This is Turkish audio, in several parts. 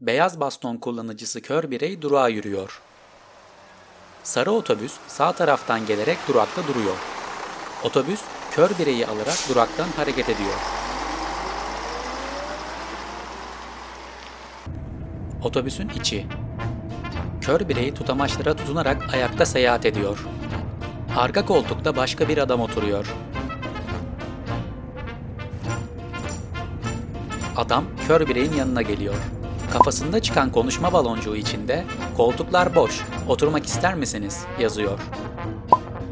Beyaz baston kullanıcısı kör birey durağa yürüyor. Sarı otobüs sağ taraftan gelerek durakta duruyor. Otobüs kör bireyi alarak duraktan hareket ediyor. Otobüsün içi. Kör birey tutamaçlara tutunarak ayakta seyahat ediyor. Arka koltukta başka bir adam oturuyor. Adam kör bireyin yanına geliyor. Kafasında çıkan konuşma baloncuğu içinde koltuklar boş, oturmak ister misiniz yazıyor.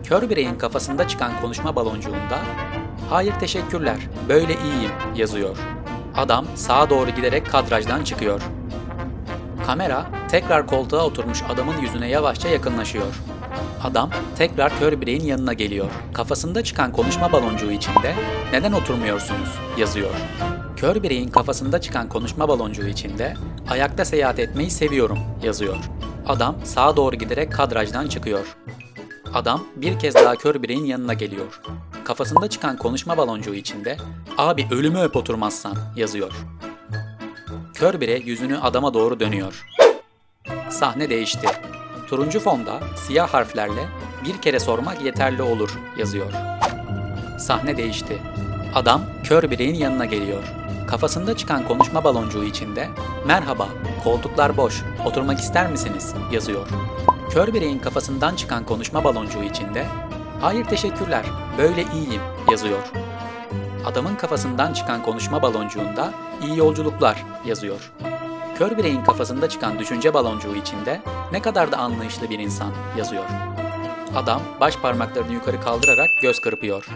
Kör bireyin kafasında çıkan konuşma baloncuğunda hayır teşekkürler, böyle iyiyim yazıyor. Adam sağa doğru giderek kadrajdan çıkıyor. Kamera tekrar koltuğa oturmuş adamın yüzüne yavaşça yakınlaşıyor. Adam tekrar kör bireyin yanına geliyor. Kafasında çıkan konuşma baloncuğu içinde neden oturmuyorsunuz yazıyor. Kör bireyin kafasında çıkan konuşma baloncuğu içinde ayakta seyahat etmeyi seviyorum yazıyor. Adam sağa doğru giderek kadrajdan çıkıyor. Adam bir kez daha kör bireyin yanına geliyor. Kafasında çıkan konuşma baloncuğu içinde abi ölümü öp oturmazsan yazıyor. Kör bire yüzünü adama doğru dönüyor. Sahne değişti. Turuncu fonda siyah harflerle bir kere sormak yeterli olur yazıyor. Sahne değişti. Adam kör bireyin yanına geliyor. Kafasında çıkan konuşma baloncuğu içinde "Merhaba, koltuklar boş, oturmak ister misiniz?" yazıyor. Kör bireyin kafasından çıkan konuşma baloncuğu içinde "Hayır teşekkürler, böyle iyiyim." yazıyor. Adamın kafasından çıkan konuşma baloncuğunda "İyi yolculuklar." yazıyor. Kör bireyin kafasında çıkan düşünce baloncuğu içinde "Ne kadar da anlayışlı bir insan." yazıyor. Adam baş parmaklarını yukarı kaldırarak göz kırpıyor.